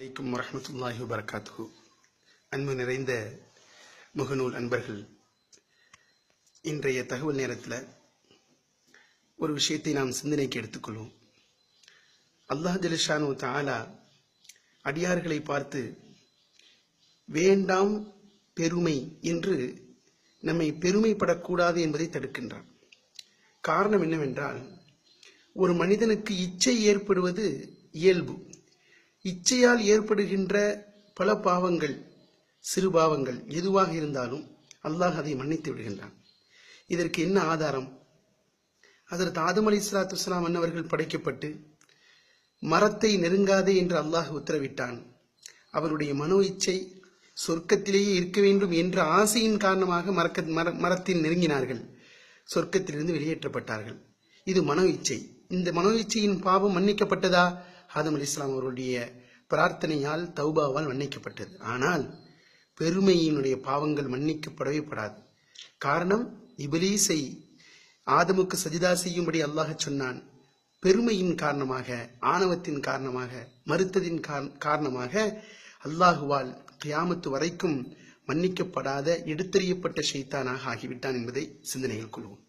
அலைக்கும் வரமத்துல்லாஹி வரகாத்து அன்பு நிறைந்த முகநூல் அன்பர்கள் இன்றைய தகவல் நேரத்தில் ஒரு விஷயத்தை நாம் சிந்தனைக்கு எடுத்துக்கொள்வோம். அல்லாஹ் ஜலிஷானு தாலா அடியார்களை பார்த்து வேண்டாம் பெருமை என்று நம்மை பெருமைப்படக்கூடாது என்பதை தடுக்கின்றான். காரணம் என்னவென்றால் ஒரு மனிதனுக்கு இச்சை ஏற்படுவது இயல்பு. இச்சையால் ஏற்படுகின்ற பல பாவங்கள் சிறு பாவங்கள் எதுவாக இருந்தாலும் அல்லாஹ் அதை மன்னித்து விடுகின்றான். இதற்கு என்ன ஆதாரம்? அதற்கு ஆதம் அலி இஸ்லாத்து வலாம் அன்னவர்கள் படைக்கப்பட்டு மரத்தை நெருங்காதே என்று அல்லாஹ் உத்தரவிட்டான். அவருடைய மனோ இச்சை சொர்க்கத்திலேயே இருக்க வேண்டும் என்ற ஆசையின் காரணமாக மரக்க மர மரத்தில் நெருங்கினார்கள். சொர்க்கத்திலிருந்து வெளியேற்றப்பட்டார்கள். இது மனோ இச்சை. இந்த மனோ இச்சையின் பாவம் மன்னிக்கப்பட்டதா? ஆதம் அலி இஸ்லாம் அவருடைய பிரார்த்தனையால் தௌபாவால் மன்னிக்கப்பட்டது. ஆனால் பெருமையினுடைய பாவங்கள் மன்னிக்கப்படவே படாது. காரணம் இபிலீஸை ஆதமுக்கு சஜிதா செய்யும்படி அல்லாஹ் சொன்னான். பெருமையின் காரணமாக ஆணவத்தின் காரணமாக மறுத்ததின் காரணமாக அல்லாஹுவால் கியாமத்து வரைக்கும் மன்னிக்கப்படாத எடுத்தறியப்பட்ட ஷைத்தானாக ஆகிவிட்டான் என்பதை சிந்தனையில் கொள்வோம்.